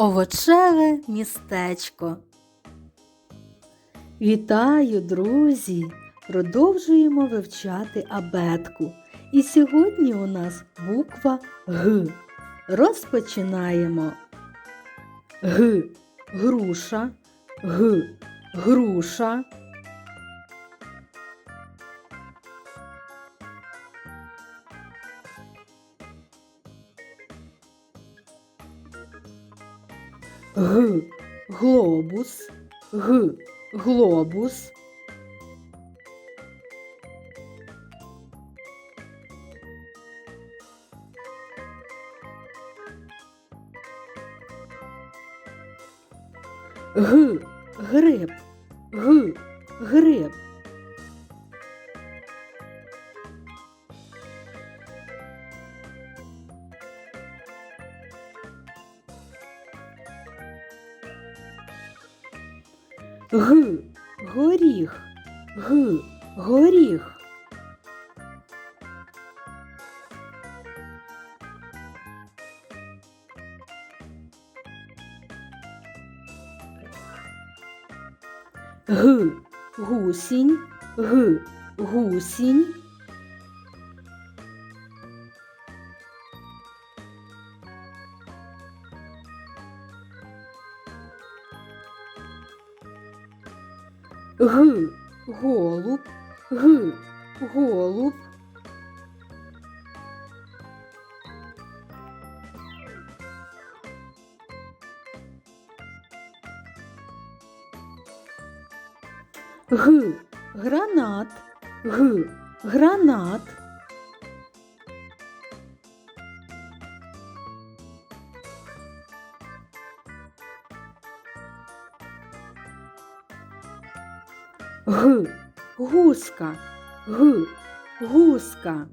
Овочеве містечко. Вітаю, друзі! Продовжуємо вивчати абетку. І сьогодні у нас буква Г. Розпочинаємо. Г. Груша. Г. Груша. Г. Глобус. Г. Глобус. Г. Гриб. Г. Гриб. Г. Горіх. Г. Горіх. Г. Гусінь. Г. Гусінь. Г. Голуб. Г. Голуб. Г. Гранат. Г. Гранат. Г. Гуска. Г. Гуска.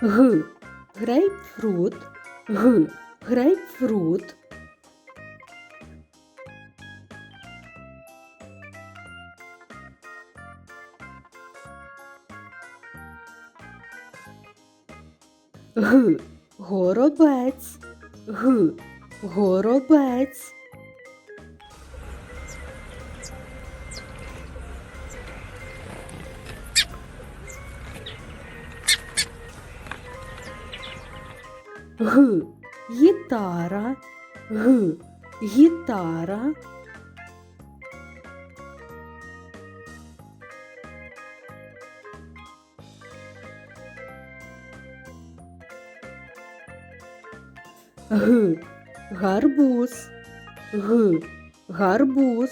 Г. Грейпфрут. Г. Грейпфрут. Г. Горобець. Г. Горобець. Г. Гітара. Г. Гітара. Г. Гарбуз. Г. Гарбуз.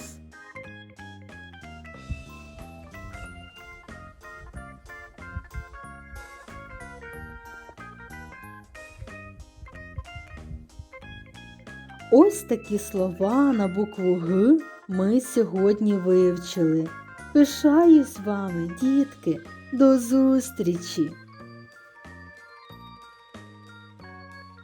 Ось такі слова на букву Г ми сьогодні вивчили. Пишаюсь вами, дітки, до зустрічі!